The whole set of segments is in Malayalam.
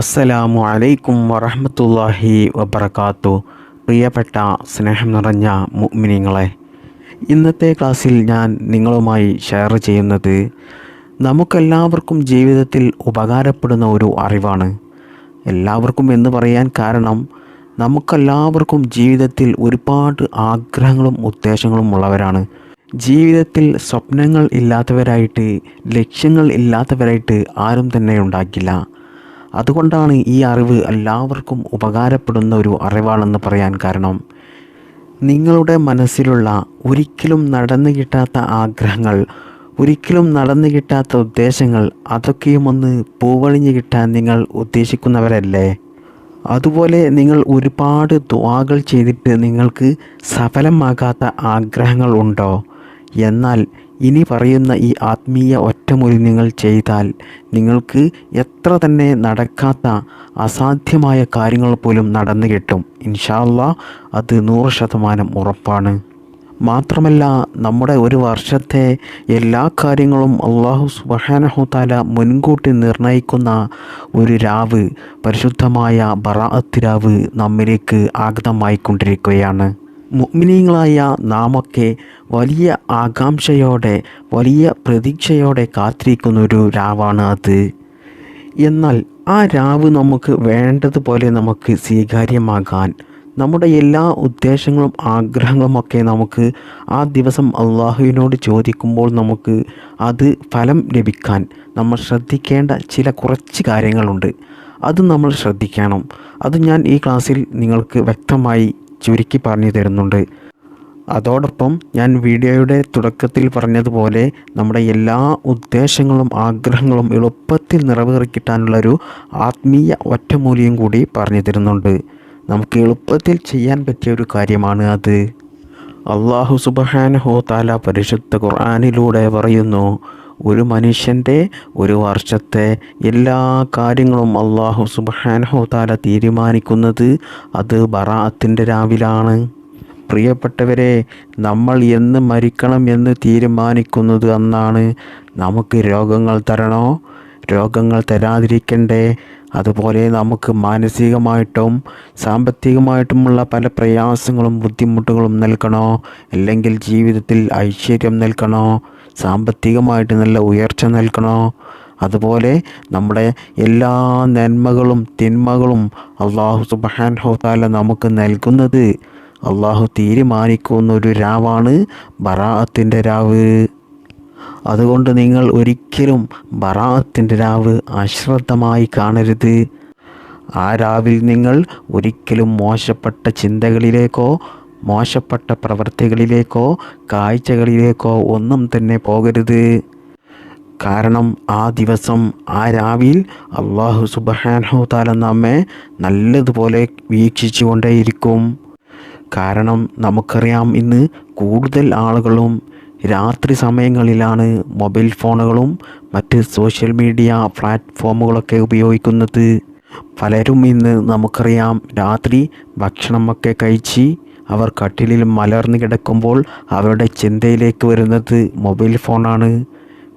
അസ്സലാമു അലൈക്കും വറഹമത്തല്ലാഹി വബർക്കാത്തു പ്രിയപ്പെട്ട സ്നേഹം നിറഞ്ഞ മുഅ്മിനീങ്ങളെ ഇന്നത്തെ ക്ലാസ്സിൽ ഞാൻ നിങ്ങളുമായി ഷെയർ ചെയ്യുന്നത് നമുക്കെല്ലാവർക്കും ജീവിതത്തിൽ ഉപകാരപ്പെടുന്ന ഒരു അറിവാണ്. എല്ലാവർക്കും എന്ന് പറയാൻ കാരണം നമുക്കെല്ലാവർക്കും ജീവിതത്തിൽ ഒരുപാട് ആഗ്രഹങ്ങളും ഉദ്ദേശങ്ങളും ഉള്ളവരാണ്. ജീവിതത്തിൽ സ്വപ്നങ്ങൾ ഇല്ലാത്തവരായിട്ട് ലക്ഷ്യങ്ങൾ ഇല്ലാത്തവരായിട്ട് ആരും തന്നെ ഉണ്ടാക്കില്ല അതുകൊണ്ടാണ് ഈ അറിവ് എല്ലാവർക്കും ഉപകാരപ്പെടുന്ന ഒരു അറിവാണെന്ന് പറയാൻ കാരണം. നിങ്ങളുടെ മനസ്സിലുള്ള ഒരിക്കലും നടന്നു കിട്ടാത്ത ആഗ്രഹങ്ങൾ ഒരിക്കലും നടന്നു കിട്ടാത്ത ഉദ്ദേശങ്ങൾ അതൊക്കെയും ഒന്ന് പൂവണിഞ്ഞ് കിട്ടാൻ നിങ്ങൾ ഉദ്ദേശിക്കുന്നവരല്ലേ? അതുപോലെ നിങ്ങൾ ഒരുപാട് ദ്വാകൾ ചെയ്തിട്ട് നിങ്ങൾക്ക് സഫലമാകാത്ത ആഗ്രഹങ്ങൾ ഉണ്ടോ? എന്നാൽ ഇനി പറയുന്ന ഈ ആത്മീയ ഒറ്റമൊഴി നിങ്ങൾ ചെയ്താൽ നിങ്ങൾക്ക് എത്ര തന്നെ നടക്കാത്ത അസാധ്യമായ കാര്യങ്ങൾ പോലും നടന്നു കിട്ടും. ഇൻഷാല്ല അത് നൂറ് ശതമാനം ഉറപ്പാണ്. മാത്രമല്ല നമ്മുടെ ഒരു വർഷത്തെ എല്ലാ കാര്യങ്ങളും അള്ളാഹു സുബഹാനഹുതാല മുൻകൂട്ടി നിർണയിക്കുന്ന ഒരു രാവ് പരിശുദ്ധമായ ബറാഅത്ത് രാവ് നമ്മിലേക്ക് ആഗതമായിക്കൊണ്ടിരിക്കുകയാണ്. മുഅ്മിനീങ്ങളായ നാമൊക്കെ വലിയ ആകാംക്ഷയോടെ വലിയ പ്രതീക്ഷയോടെ കാത്തിരിക്കുന്ന ഒരു രാവാണ് അത്. എന്നാൽ ആ രാവ് നമുക്ക് വേണ്ടതുപോലെ നമുക്ക് സ്വീകാര്യമാകാൻ നമ്മുടെ എല്ലാ ഉദ്ദേശങ്ങളും ആഗ്രഹങ്ങളുമൊക്കെ നമുക്ക് ആ ദിവസം അള്ളാഹുവിനോട് ചോദിക്കുമ്പോൾ നമുക്ക് അത് ഫലം ലഭിക്കാൻ നമ്മൾ ശ്രദ്ധിക്കേണ്ട ചില കുറച്ച് കാര്യങ്ങളുണ്ട്. അത് നമ്മൾ ശ്രദ്ധിക്കണം. അത് ഞാൻ ഈ ക്ലാസ്സിൽ നിങ്ങൾക്ക് വ്യക്തമായി ചുരുക്കി പറഞ്ഞു തരുന്നുണ്ട്. അതോടൊപ്പം ഞാൻ വീഡിയോയുടെ തുടക്കത്തിൽ പറഞ്ഞതുപോലെ നമ്മുടെ എല്ലാ ഉദ്ദേശങ്ങളും ആഗ്രഹങ്ങളും എളുപ്പത്തിൽ നിറവേറിക്കിട്ടാനുള്ളൊരു ആത്മീയ ഒറ്റമൂലിയും കൂടി പറഞ്ഞു തരുന്നുണ്ട്. നമുക്ക് എളുപ്പത്തിൽ ചെയ്യാൻ പറ്റിയ ഒരു കാര്യമാണ് അത്. അള്ളാഹു സുബഹാനഹോ താല പരിശുദ്ധ ഖുർആാനിലൂടെ പറയുന്നു ഒരു മനുഷ്യന്റെ ഒരു വർഷത്തെ എല്ലാ കാര്യങ്ങളും അള്ളാഹു സുബാനഹോതാല തീരുമാനിക്കുന്നത് അത് ബറാഅത്തിന്റെ രാവിലാണ്. പ്രിയപ്പെട്ടവരെ നമ്മൾ എന്ന് മരിക്കണം എന്ന് തീരുമാനിക്കുന്നത് അന്നാണ്. നമുക്ക് രോഗങ്ങൾ തരണോ? രോഗങ്ങൾ തരാതിരിക്കണ്ടേ? അതുപോലെ നമുക്ക് മാനസികമായിട്ടും സാമ്പത്തികമായിട്ടുമുള്ള പല പ്രയാസങ്ങളും ബുദ്ധിമുട്ടുകളും നൽകണോ? അല്ലെങ്കിൽ ജീവിതത്തിൽ ഐശ്വര്യം നൽകണോ? സാമ്പത്തികമായിട്ട് നല്ല ഉയർച്ച നൽകണോ അതുപോലെ നമ്മുടെ എല്ലാ നന്മകളും തിന്മകളും അള്ളാഹു സുബാൻ ഹോത്താല നമുക്ക് നൽകുന്നത്. അള്ളാഹു തീരുമാനിക്കുന്ന ഒരു രാവാണ് ബറാഅത്തിന്റെ രാവ്. അതുകൊണ്ട് നിങ്ങൾ ഒരിക്കലും ബറാഅത്തിന്റെ രാവ് അശ്രദ്ധമായി കാണരുത്. ആ രാവിൽ നിങ്ങൾ ഒരിക്കലും മോശപ്പെട്ട ചിന്തകളിലേക്കോ മോശപ്പെട്ട പ്രവൃത്തികളിലേക്കോ കാഴ്ചകളിലേക്കോ ഒന്നും തന്നെ പോകരുത്. കാരണം ആ ദിവസം ആ രാവിൽ അള്ളാഹു സുബഹാനഹു താല നമ്മെ നല്ലതുപോലെ വീക്ഷിച്ചു കൊണ്ടേയിരിക്കും കാരണം നമുക്കറിയാം ഇന്ന് കൂടുതൽ ആളുകളും രാത്രി സമയങ്ങളിലാണ് മൊബൈൽ ഫോണുകളും മറ്റ് സോഷ്യൽ മീഡിയ പ്ലാറ്റ്ഫോമുകളൊക്കെ ഉപയോഗിക്കുന്നത്. പലരും ഇന്ന് നമുക്കറിയാം രാത്രി ഭക്ഷണമൊക്കെ കഴിച്ച് അവർ കട്ടിലിൽ മലർന്നു കിടക്കുമ്പോൾ അവരുടെ ചിന്തയിലേക്ക് വരുന്നത് മൊബൈൽ ഫോണാണ്.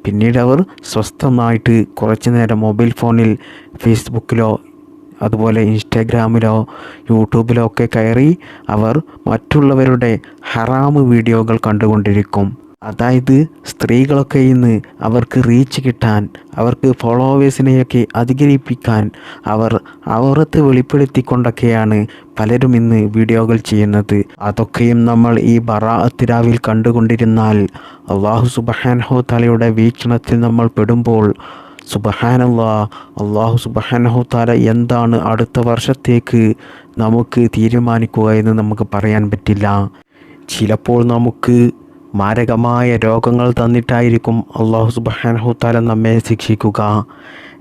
പിന്നീട് അവർ സ്വസ്ഥമായിട്ട് കുറച്ചു നേരം മൊബൈൽ ഫോണിൽ ഫേസ്ബുക്കിലോ അതുപോലെ ഇൻസ്റ്റാഗ്രാമിലോ യൂട്യൂബിലോ ഒക്കെ കയറി അവർ മറ്റുള്ളവരുടെ ഹറാമ് വീഡിയോകൾ കണ്ടുകൊണ്ടിരിക്കും. അതായത് സ്ത്രീകളൊക്കെ ഇന്ന് അവർക്ക് റീച്ച് കിട്ടാൻ അവർക്ക് ഫോളോവേഴ്സിനെയൊക്കെ അധികരിപ്പിക്കാൻ അവർ അവറത്ത് വെളിപ്പെടുത്തിക്കൊണ്ടൊക്കെയാണ് പലരും ഇന്ന് വീഡിയോകൾ ചെയ്യുന്നത്. അതൊക്കെയും നമ്മൾ ഈ ബറ അത്തിരാവിൽ കണ്ടുകൊണ്ടിരുന്നാൽ അള്ളാഹു സുബഹാൻഹോ തലയുടെ വീക്ഷണത്തിൽ നമ്മൾ പെടുമ്പോൾ സുബഹാനല്ലാ അള്ളാഹു സുബഹാനഹു താല എന്താണ് അടുത്ത വർഷത്തേക്ക് നമുക്ക് തീരുമാനിക്കുക എന്ന് നമുക്ക് പറയാൻ പറ്റില്ല. ചിലപ്പോൾ നമുക്ക് മാരകമായ രോഗങ്ങൾ തന്നിട്ടായിരിക്കും അള്ളാഹു സുബഹാനഹു താല നമ്മെ ശിക്ഷിക്കുക.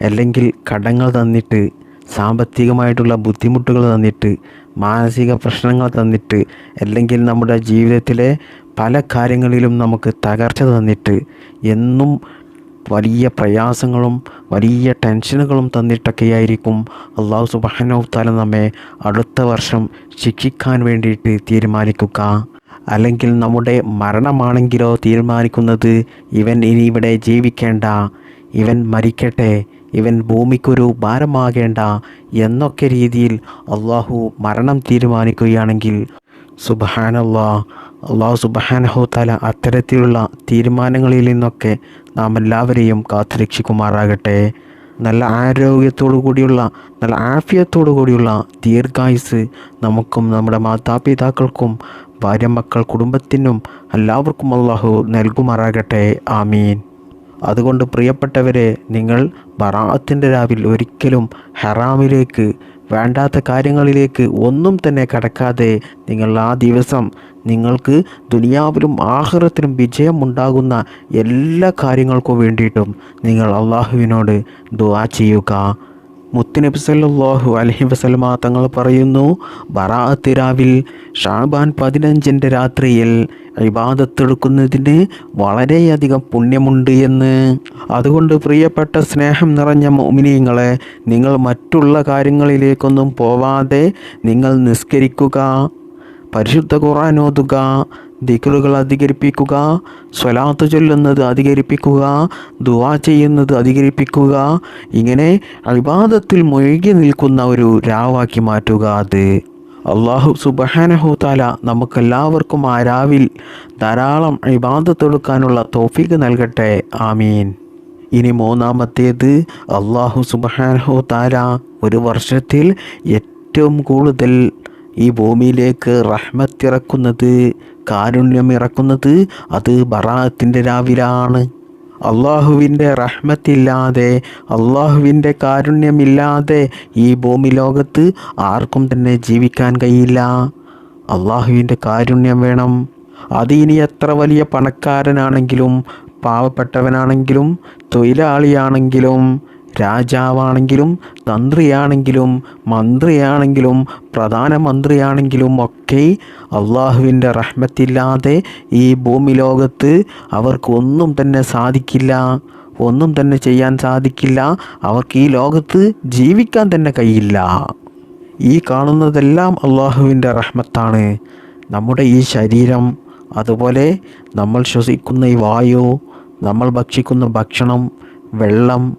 അല്ലെങ്കിൽ കടങ്ങൾ തന്നിട്ട് സാമ്പത്തികമായിട്ടുള്ള ബുദ്ധിമുട്ടുകൾ തന്നിട്ട് മാനസിക പ്രശ്നങ്ങൾ തന്നിട്ട് അല്ലെങ്കിൽ നമ്മുടെ ജീവിതത്തിലെ പല കാര്യങ്ങളിലും നമുക്ക് തകർച്ച തന്നിട്ട് എന്നും വലിയ പ്രയാസങ്ങളും വലിയ ടെൻഷനുകളും തന്നിട്ടൊക്കെയായിരിക്കും അള്ളാഹു താല നമ്മെ അടുത്ത വർഷം ശിക്ഷിക്കാൻ വേണ്ടിയിട്ട് തീരുമാനിക്കുക. അല്ലെങ്കിൽ നമ്മുടെ മരണമാണെങ്കിലോ തീരുമാനിക്കുന്നത് ഇവൻ ഇനി ഇവിടെ ജീവിക്കേണ്ട ഇവൻ മരിക്കട്ടെ ഇവൻ ഭൂമിക്കൊരു ഭാരമാകേണ്ട എന്നൊക്കെ രീതിയിൽ അള്ളാഹു മരണം തീരുമാനിക്കുകയാണെങ്കിൽ സുബഹാനല്ലാ അള്ളാഹു സുബഹാനഹു തല അത്തരത്തിലുള്ള തീരുമാനങ്ങളിൽ നിന്നൊക്കെ നാം എല്ലാവരെയും കാത്തുരക്ഷിക്കുമാറാകട്ടെ. നല്ല ആരോഗ്യത്തോടു കൂടിയുള്ള നല്ല ആഫിയത്തോടു കൂടിയുള്ള ദീർഘായുസ് നമുക്കും നമ്മുടെ മാതാപിതാക്കൾക്കും ഭാര്യ മക്കൾ കുടുംബത്തിനും എല്ലാവർക്കും അള്ളാഹു നൽകുമാറാകട്ടെ. ആമീൻ. അതുകൊണ്ട് പ്രിയപ്പെട്ടവരെ നിങ്ങൾ ബറാത്തിന്റെ രാവിൽ ഒരിക്കലും ഹറാമിലേക്ക് വേണ്ടാത്ത കാര്യങ്ങളിലേക്ക് ഒന്നും തന്നെ കടക്കാതെ നിങ്ങൾ ആ ദിവസം നിങ്ങൾക്ക് ദുനിയാവിലും ആഹ്റത്തിലും വിജയമുണ്ടാകുന്ന എല്ലാ കാര്യങ്ങൾക്കും വേണ്ടിയിട്ടും നിങ്ങൾ അള്ളാഹുവിനോട് ദുവാ ചെയ്യുക. മുത്തുനബി സല്ലാഹു അലഹി വസല്ലമ തങ്ങൾ പറയുന്നു ബറാത്തിരാവിൽ ഷാബാൻ പതിനഞ്ചിന്റെ രാത്രിയിൽ ഇബാദത്തെടുക്കുന്നതിന് വളരെയധികം പുണ്യമുണ്ട് എന്ന്. അതുകൊണ്ട് പ്രിയപ്പെട്ട സ്നേഹം നിറഞ്ഞ മോമിനിയങ്ങളെ നിങ്ങൾ മറ്റുള്ള കാര്യങ്ങളിലേക്കൊന്നും പോവാതെ നിങ്ങൾ നിസ്കരിക്കുക പരിശുദ്ധ ഖുർആൻ ഓതുക ദിക്റുകൾ അധികരിപ്പിക്കുക സ്വലാത്ത് ചൊല്ലുന്നത് അധികരിപ്പിക്കുക ദുവാ ചെയ്യുന്നത് അധികരിപ്പിക്കുക. ഇങ്ങനെ അഭിവാദത്തിൽ മുഴുകി നിൽക്കുന്ന ഒരു രാവാക്കി മാറ്റുക അത്. അള്ളാഹു സുബഹാനഹു താല നമുക്കെല്ലാവർക്കും ആ രാവിൽ ധാരാളം ഇബാദത്തെടുക്കാനുള്ള തോഫിക്ക് നൽകട്ടെ. ആമീൻ. ഇനി മൂന്നാമത്തേത് അള്ളാഹു സുബഹാനഹു താല ഒരു വർഷത്തിൽ ഏറ്റവും കൂടുതൽ ഈ ഭൂമിയിലേക്ക് റഹ്മത്തിറക്കുന്നത് കാരുണ്യം ഇറക്കുന്നത് അത് ബറാത്തിന്റെ രാവിലാണ്. അള്ളാഹുവിന്റെ റഹ്മത്തില്ലാതെ അള്ളാഹുവിന്റെ കാരുണ്യമില്ലാതെ ഈ ഭൂമി ലോകത്ത് ആർക്കും തന്നെ ജീവിക്കാൻ കഴിയില്ല. അള്ളാഹുവിന്റെ കാരുണ്യം വേണം. അത് ഇനി എത്ര വലിയ പണക്കാരനാണെങ്കിലും പാവപ്പെട്ടവനാണെങ്കിലും തൊഴിലാളിയാണെങ്കിലും രാജാവാണെങ്കിലും തന്ത്രിയാണെങ്കിലും മന്ത്രിയാണെങ്കിലും പ്രധാനമന്ത്രിയാണെങ്കിലും ഒക്കെ അള്ളാഹുവിന്റെ റഹ്മത്തില്ലാതെ ഈ ഭൂമി ലോകത്ത് അവർക്കൊന്നും തന്നെ സാധിക്കില്ല ഒന്നും തന്നെ ചെയ്യാൻ സാധിക്കില്ല അവർക്ക് ഈ ലോകത്ത് ജീവിക്കാൻ തന്നെ കഴിയില്ല. ഈ കാണുന്നതെല്ലാം അള്ളാഹുവിന്റെ റഹ്മത്താണ്. നമ്മുടെ ഈ ശരീരം അതുപോലെ നമ്മൾ ശ്വസിക്കുന്ന ഈ വായു നമ്മൾ ഭക്ഷിക്കുന്ന ഭക്ഷണം വെള്ളം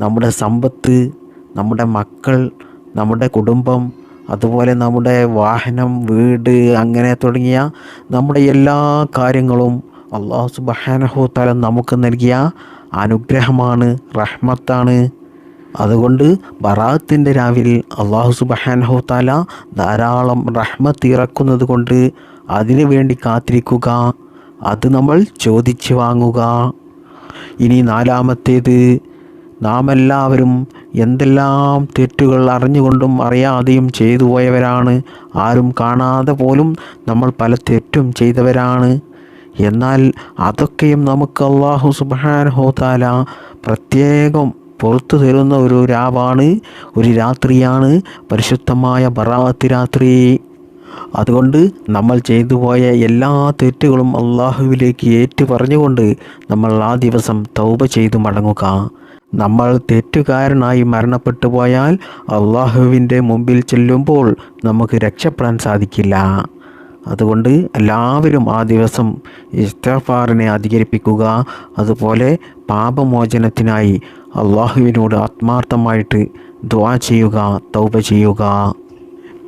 നമ്മുടെ സമ്പത്ത് നമ്മുടെ മക്കൾ നമ്മുടെ കുടുംബം അതുപോലെ നമ്മുടെ വാഹനം വീട് അങ്ങനെ തുടങ്ങിയ നമ്മുടെ എല്ലാ കാര്യങ്ങളും അള്ളാഹു സുബഹാനഹു തല നമുക്ക് നൽകിയ അനുഗ്രഹമാണ് റഹ്മത്താണ്. അതുകൊണ്ട് ബറാത്തിന്റെ രാവിൽ അള്ളാഹു സുബഹാനഹു താല ധാരാളം റഹ്മത്ത് ഇറക്കുന്നത് കൊണ്ട് അതിനു വേണ്ടി കാത്തിരിക്കുക. അത് നമ്മൾ ചോദിച്ചു വാങ്ങുക. ഇനി നാലാമത്തേത് നാം എല്ലാവരും എന്തെല്ലാം തെറ്റുകൾ അറിഞ്ഞുകൊണ്ടും അറിയാതെയും ചെയ്തു പോയവരാണ്. ആരും കാണാതെ പോലും നമ്മൾ പല തെറ്റും ചെയ്തവരാണ്. എന്നാൽ അതൊക്കെയും നമുക്ക് അള്ളാഹു സുബാനഹോതാല പ്രത്യേകം പുറത്തു തരുന്ന ഒരു രാവാണ് ഒരു രാത്രിയാണ് പരിശുദ്ധമായ ബറാത്ത് രാത്രി. അതുകൊണ്ട് നമ്മൾ ചെയ്തു പോയ എല്ലാ തെറ്റുകളും അള്ളാഹുവിലേക്ക് ഏറ്റു പറഞ്ഞുകൊണ്ട് നമ്മൾ ആ ദിവസം തൗബ ചെയ്തു മടങ്ങുക. നമ്മൾ തെറ്റുകാരനായി മരണപ്പെട്ടു പോയാൽ അള്ളാഹുവിന്റെ മുമ്പിൽ ചെല്ലുമ്പോൾ നമുക്ക് രക്ഷപ്പെടാൻ സാധിക്കില്ല. അതുകൊണ്ട് എല്ലാവരും ആ ദിവസം ഇസ്തഫാറിനെ അധികരിപ്പിക്കുക. അതുപോലെ പാപമോചനത്തിനായി അള്ളാഹുവിനോട് ആത്മാർത്ഥമായിട്ട് ദ്വാ ചെയ്യുക തൗപ ചെയ്യുക.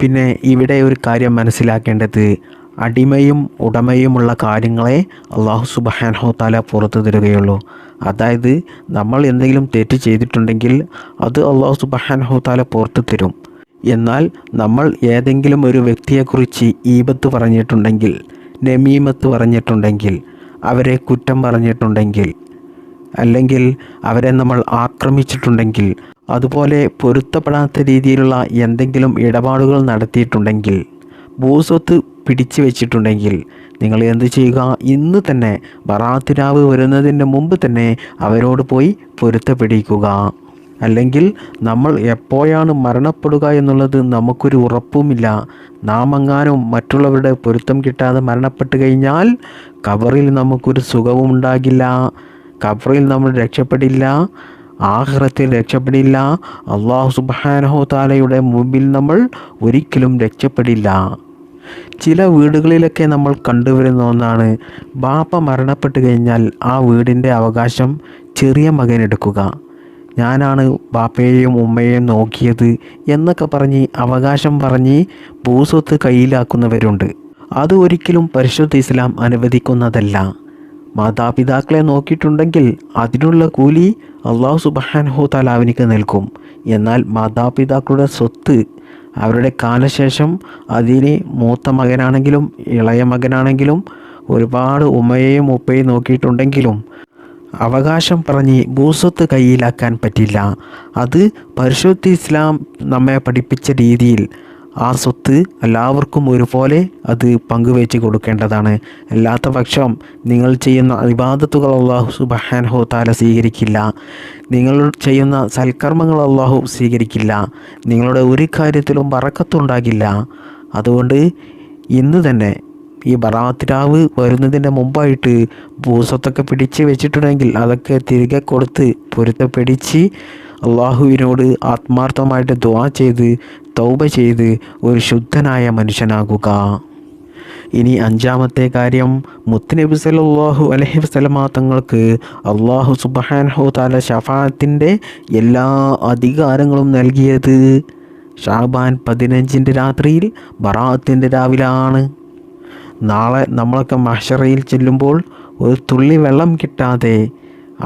പിന്നെ ഇവിടെ ഒരു കാര്യം മനസ്സിലാക്കേണ്ടത്. അടിമയും ഉടമയുമുള്ള കാര്യങ്ങളെ അള്ളാഹു സുബഹാനഹു താല പുറത്തു തരികയുള്ളൂ. അതായത് നമ്മൾ എന്തെങ്കിലും തെറ്റ് ചെയ്തിട്ടുണ്ടെങ്കിൽ അത് അള്ളാഹു സുബാനഹുത്താല താല പുറത്തു തരും. എന്നാൽ നമ്മൾ ഏതെങ്കിലും ഒരു വ്യക്തിയെക്കുറിച്ച് ഈപത്ത് പറഞ്ഞിട്ടുണ്ടെങ്കിൽ നമീമത്ത് പറഞ്ഞിട്ടുണ്ടെങ്കിൽ അവരെ കുറ്റം പറഞ്ഞിട്ടുണ്ടെങ്കിൽ അല്ലെങ്കിൽ അവരെ നമ്മൾ ആക്രമിച്ചിട്ടുണ്ടെങ്കിൽ അതുപോലെ പൊരുത്തപ്പെടാത്ത രീതിയിലുള്ള എന്തെങ്കിലും ഇടപാടുകൾ നടത്തിയിട്ടുണ്ടെങ്കിൽ ഭൂസ്വത്ത് പിടിച്ചു വെച്ചിട്ടുണ്ടെങ്കിൽ നിങ്ങൾ എന്ത് ചെയ്യുക? ഇന്ന് തന്നെ ബറാത്തിരാവ് വരുന്നതിന് മുമ്പ് തന്നെ അവരോട് പോയി പൊരുത്തപ്പെടിക്കുക. അല്ലെങ്കിൽ നമ്മൾ എപ്പോഴാണ് മരണപ്പെടുക എന്നുള്ളത് നമുക്കൊരു ഉറപ്പുമില്ല. നാം അങ്ങാനും മറ്റുള്ളവരുടെ പൊരുത്തം കിട്ടാതെ മരണപ്പെട്ട് കഴിഞ്ഞാൽ കബറിൽ നമുക്കൊരു സുഖവും ഉണ്ടാകില്ല. കബറിൽ നമ്മൾ രക്ഷപ്പെടില്ല. ആഹ്റത്തിൽ രക്ഷപ്പെടില്ല. അള്ളാഹു സുബാനഹോ താലയുടെ മുമ്പിൽ നമ്മൾ ഒരിക്കലും രക്ഷപ്പെടില്ല. ചില വീടുകളിലൊക്കെ നമ്മൾ കണ്ടുവരുന്ന ഒന്നാണ് ബാപ്പ മരണപ്പെട്ട് കഴിഞ്ഞാൽ ആ വീടിന്റെ അവകാശം ചെറിയ മകൻ എടുക്കുക. ഞാനാണ് ബാപ്പയെയും ഉമ്മയെയും നോക്കിയത് എന്നൊക്കെ പറഞ്ഞ് അവകാശം പറഞ്ഞ് ഭൂസ്വത്ത് കയ്യിലാക്കുന്നവരുണ്ട്. അത് ഒരിക്കലും പരിശുദ്ധ ഇസ്ലാം അനുവദിക്കുന്നതല്ല. മാതാപിതാക്കളെ നോക്കിയിട്ടുണ്ടെങ്കിൽ അതിനുള്ള കൂലി അള്ളാഹു സുബാൻഹു തലാവിനിക്ക് നൽകും. എന്നാൽ മാതാപിതാക്കളുടെ സ്വത്ത് അവരുടെ കാലശേഷം അതിന് മൂത്ത മകനാണെങ്കിലും ഇളയ മകനാണെങ്കിലും ഒരുപാട് ഉമ്മയെയും ഉപ്പയും നോക്കിയിട്ടുണ്ടെങ്കിലും അവകാശം പറഞ്ഞ് ഭൂസ്വത്ത് കയ്യിലാക്കാൻ പറ്റില്ല. അത് പരിശുദ്ധ ഇസ്ലാം നമ്മെ പഠിപ്പിച്ച രീതിയിൽ ആ സ്വത്ത് എല്ലാവർക്കും ഒരുപോലെ അത് പങ്കുവെച്ച് കൊടുക്കേണ്ടതാണ്. അല്ലാത്ത പക്ഷം നിങ്ങൾ ചെയ്യുന്ന ഇബാദത്തുകൾ അള്ളാഹു സുബഹാൻഹോ താല സ്വീകരിക്കില്ല. നിങ്ങൾ ചെയ്യുന്ന സൽക്കർമ്മങ്ങൾ അള്ളാഹു സ്വീകരിക്കില്ല. നിങ്ങളുടെ ഒരു കാര്യത്തിലും വറക്കത്തുണ്ടാകില്ല. അതുകൊണ്ട് ഇന്ന് തന്നെ ഈ ബറാത്തിരാവ് വരുന്നതിന്റെ മുമ്പായിട്ട് ഭൂസ്വത്തൊക്കെ പിടിച്ച് വെച്ചിട്ടുണ്ടെങ്കിൽ അതൊക്കെ തിരികെ കൊടുത്ത് പൊരുത്തപ്പെടിച്ച് അള്ളാഹുവിനോട് ആത്മാർത്ഥമായിട്ട് ദുവാ ചെയ്ത് തൗബ ചെയ്ത് ഒരു ശുദ്ധനായ മനുഷ്യനാകുക. ഇനി അഞ്ചാമത്തെ കാര്യം മുത്തനബി സലാഹു അലഹി വസല്ലമ തങ്ങൾക്ക് അള്ളാഹു സുബ്ഹാനഹു താല ഷഫാത്തിന്റെ എല്ലാ അധികാരങ്ങളും നൽകിയത് ഷാബാൻ പതിനഞ്ചിന്റെ രാത്രിയിൽ ബറാത്തിന്റെ രാവിലാണ്. നാളെ നമ്മളൊക്കെ മഹഷറയിൽ ചെല്ലുമ്പോൾ ഒരു തുള്ളി വെള്ളം കിട്ടാതെ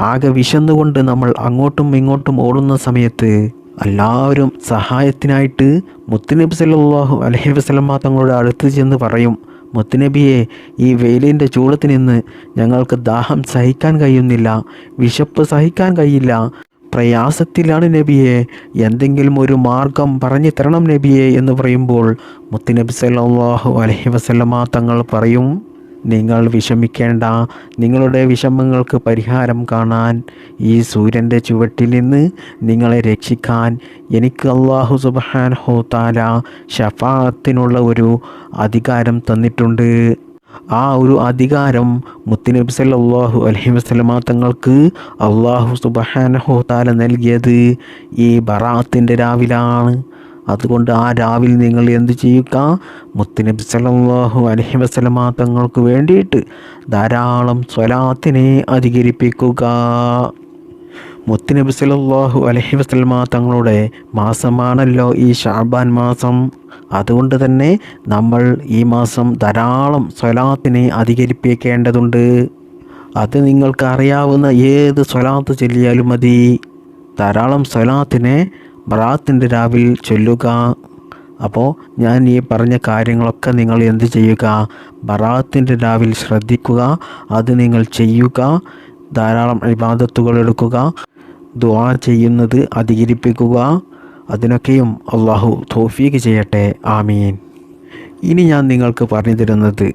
ആകെ വിശന്നുകൊണ്ട് നമ്മൾ അങ്ങോട്ടും ഇങ്ങോട്ടും ഓടുന്ന സമയത്ത് എല്ലാവരും സഹായത്തിനായിട്ട് മുത്തുനബി സല്ലാഹു അലഹി വസല്ലമ തങ്ങളുടെ അടുത്ത് ചെന്ന് പറയും മുത്തുനബിയെ ഈ വെയിലിന്റെ ചൂടത്ത് നിന്ന് ഞങ്ങൾക്ക് ദാഹം സഹിക്കാൻ കഴിയുന്നില്ല വിശപ്പ് സഹിക്കാൻ കഴിയില്ല. പ്രയാസത്തിലാണ് നബിയെ എന്തെങ്കിലും ഒരു മാർഗം പറഞ്ഞു തരണം നബിയെ എന്ന് പറയുമ്പോൾ മുത്തുനബി സല്ലാഹു അലഹി വസല്ലമ തങ്ങൾ പറയും നിങ്ങൾ വിഷമിക്കേണ്ട. നിങ്ങളുടെ വിഷമങ്ങൾക്ക് പരിഹാരം കാണാൻ ഈ സൂര്യന്റെ ചുവട്ടിൽ നിന്ന് നിങ്ങളെ രക്ഷിക്കാൻ എനിക്ക് അള്ളാഹു സുബ്ഹാനഹു താല ഷഫാത്തിനുള്ള ഒരു അധികാരം തന്നിട്ടുണ്ട്. ആ ഒരു അധികാരം മുത്തുനബി സല്ലാഹു അലഹി വസ്ലമാ തങ്ങൾക്ക് അള്ളാഹു സുബ്ഹാനഹു താല നൽകിയത് ഈ ബറാത്തിന്റെ രാവിലാണ്. അതുകൊണ്ട് ആ രാവിൽ നിങ്ങൾ എന്ത് ചെയ്യുക? മുത്തുനബി സല്ലല്ലാഹു അലഹി വസല്ലമ തങ്ങൾക്ക് വേണ്ടിയിട്ട് ധാരാളം സ്വലാത്തിനെ അധികരിപ്പിക്കുക. മുത്തുനബി സല്ലല്ലാഹു അലഹി വസല്ലമ തങ്ങളുടെ മാസമാണല്ലോ ഈ ഷാബാൻ മാസം. അതുകൊണ്ട് തന്നെ നമ്മൾ ഈ മാസം ധാരാളം സ്വലാത്തിനെ അധികരിപ്പിക്കേണ്ടതുണ്ട്. അത് നിങ്ങൾക്ക് അറിയാവുന്ന ഏത് സ്വലാത്ത് ചൊല്ലിയാലും മതി. ധാരാളം സ്വലാത്തിനെ ബറാത്തിന്റെ രാവിൽ ചൊല്ലുക. അപ്പോൾ ഞാൻ ഈ പറഞ്ഞ കാര്യങ്ങളൊക്കെ നിങ്ങൾ എന്ത് ചെയ്യുക? ബറാത്തിന്റെ രാവിൽ ശ്രദ്ധിക്കുക. അത് നിങ്ങൾ ചെയ്യുക. ധാരാളം ഇബാദത്തുകൾ എടുക്കുക. ദുആ ചെയ്യുന്നത് അധികരിപ്പിക്കുക. അതിനൊക്കെയും അള്ളാഹു തോഫീക്ക് ചെയ്യട്ടെ. ആമീൻ. ഇനി ഞാൻ നിങ്ങൾക്ക് പറഞ്ഞു തരുന്നത്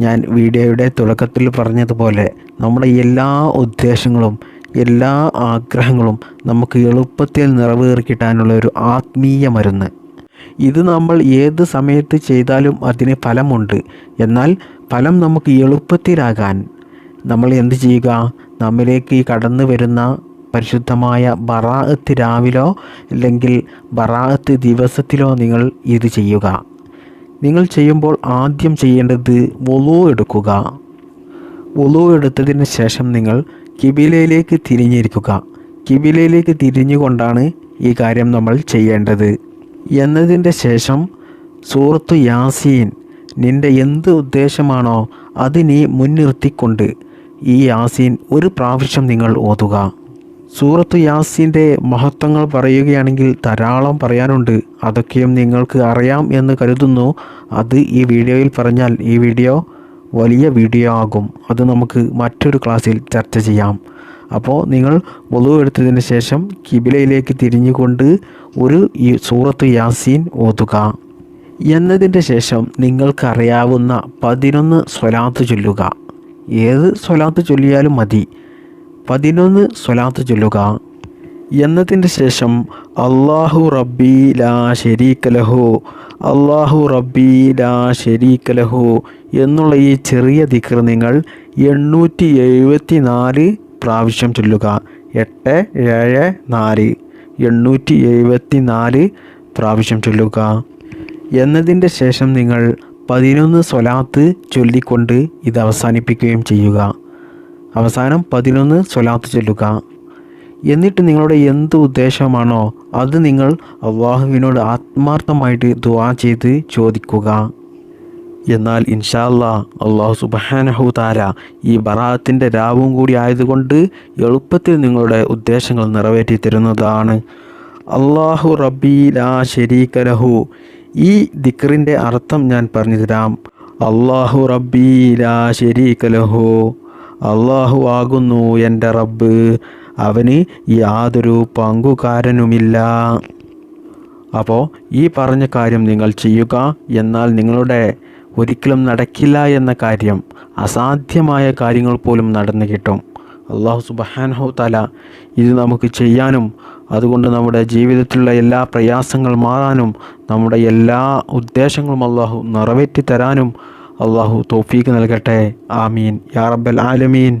ഞാൻ വീഡിയോയുടെ തുടക്കത്തിൽ പറഞ്ഞതുപോലെ നമ്മുടെ എല്ലാ ഉദ്ദേശങ്ങളും എല്ലാ ആഗ്രഹങ്ങളും നമുക്ക് എളുപ്പത്തിൽ നിറവേറി കിട്ടാനുള്ള ഒരു ആത്മീയ മരുന്ന്. ഇത് നമ്മൾ ഏത് സമയത്ത് ചെയ്താലും അതിന് ഫലമുണ്ട്. എന്നാൽ ഫലം നമുക്ക് എളുപ്പത്തിലാകാൻ നമ്മൾ എന്ത് ചെയ്യുക? നമ്മിലേക്ക് കടന്നു വരുന്ന പരിശുദ്ധമായ ബറാഅത്ത് രാവിലോ അല്ലെങ്കിൽ ബറാഅത്ത് ദിവസത്തിലോ നിങ്ങൾ ഇത് ചെയ്യുക. നിങ്ങൾ ചെയ്യുമ്പോൾ ആദ്യം ചെയ്യേണ്ടത് വൊലു എടുക്കുക. വൊലു എടുത്തതിന് ശേഷം നിങ്ങൾ കിബിലയിലേക്ക് തിരിഞ്ഞിരിക്കുക. കിബിലയിലേക്ക് തിരിഞ്ഞുകൊണ്ടാണ് ഈ കാര്യം നമ്മൾ ചെയ്യേണ്ടത്. എന്നതിന്റെ ശേഷം സൂറത്തു യാസീൻ നിന്റെ എന്ത് ഉദ്ദേശമാണോ അത് നീ മുൻനിർത്തിക്കൊണ്ട് ഈ യാസീൻ ഒരു പ്രാവശ്യം നിങ്ങൾ ഓതുക സൂറത്ത് യാസീന്റെ മഹത്വങ്ങൾ പറയുകയാണെങ്കിൽ ധാരാളം പറയാനുണ്ട്. അതൊക്കെയും നിങ്ങൾക്ക് അറിയാം എന്ന് കരുതുന്നു. അത് ഈ വീഡിയോയിൽ പറഞ്ഞാൽ ഈ വീഡിയോ വലിയ വീഡിയോ ആകും അത് നമുക്ക് മറ്റൊരു ക്ലാസ്സിൽ ചർച്ച ചെയ്യാം. അപ്പോൾ നിങ്ങൾ വലു എടുത്തതിന് ശേഷം കിബിലയിലേക്ക് തിരിഞ്ഞുകൊണ്ട് ഒരു സൂറത്ത് യാസീൻ ഓതുക. എന്നതിന്റെ ശേഷം നിങ്ങൾക്കറിയാവുന്ന പതിനൊന്ന് സ്വലാത്ത് ചൊല്ലുക. ഏത് സ്വലാത്ത് ചൊല്ലിയാലും മതി. പതിനൊന്ന് സ്വലാത്ത് ചൊല്ലുക. എന്നതിന്റെ ശേഷം അള്ളാഹു റബ്ബി ലാ ഷെരീക്കലഹു ലഹു അള്ളാഹു റബ്ബി ലാ ഷെരീക്കലഹു ലഹു എന്നുള്ള ഈ ചെറിയ ദിക്കർ നിങ്ങൾ എണ്ണൂറ്റി എഴുപത്തി നാല് പ്രാവശ്യം ചൊല്ലുക. എട്ട് ഏഴ് നാല്. എണ്ണൂറ്റി എഴുപത്തി നാല് പ്രാവശ്യം ചൊല്ലുക. എന്നതിന്റെ ശേഷം നിങ്ങൾ പതിനൊന്ന് സ്വലാത്ത് ചൊല്ലിക്കൊണ്ട് ഇത് അവസാനിപ്പിക്കുകയും ചെയ്യുക. അവസാനം പതിനൊന്ന് സ്വലാത്ത് ചൊല്ലുക. എന്നിട്ട് നിങ്ങളുടെ എന്ത് ഉദ്ദേശമാണോ അത് നിങ്ങൾ അള്ളാഹുവിനോട് ആത്മാർത്ഥമായിട്ട് ദുവാ ചെയ്ത് ചോദിക്കുക. എന്നാൽ ഇൻഷാല്ല അള്ളാഹു സുബഹാനഹു താര ഈ ബറാത്തിന്റെ രാവും കൂടി ആയതുകൊണ്ട് എളുപ്പത്തിൽ നിങ്ങളുടെ ഉദ്ദേശങ്ങൾ നിറവേറ്റി തരുന്നതാണ്. അള്ളാഹു റബീലാ ലാ ലഹു. ഈ ദിക്റിന്റെ അർത്ഥം ഞാൻ പറഞ്ഞു തരാം അള്ളാഹു റബീലാ ലാ ലഹു. അള്ളാഹു ആകുന്നു എന്റെ റബ്ബ്. അവന് യാതൊരു പങ്കുകാരനുമില്ല. അപ്പോൾ ഈ പറഞ്ഞ കാര്യം നിങ്ങൾ ചെയ്യുക എന്നാൽ നിങ്ങളുടെ ഒരിക്കലും നടക്കില്ല എന്ന കാര്യം അസാധ്യമായ കാര്യങ്ങൾ പോലും നടന്നു കിട്ടും. അള്ളാഹു സുബഹാനഹു തല ഇത് നമുക്ക് ചെയ്യാനും അതുകൊണ്ട് നമ്മുടെ ജീവിതത്തിലുള്ള എല്ലാ പ്രയാസങ്ങൾ മാറാനും നമ്മുടെ എല്ലാ ഉദ്ദേശങ്ങളും അള്ളാഹു നിറവേറ്റി തരാനും അള്ളാഹു തോഫീക്ക് നൽകട്ടെ. ആമീൻ. യാ റബ്ബൽ ആലമീൻ.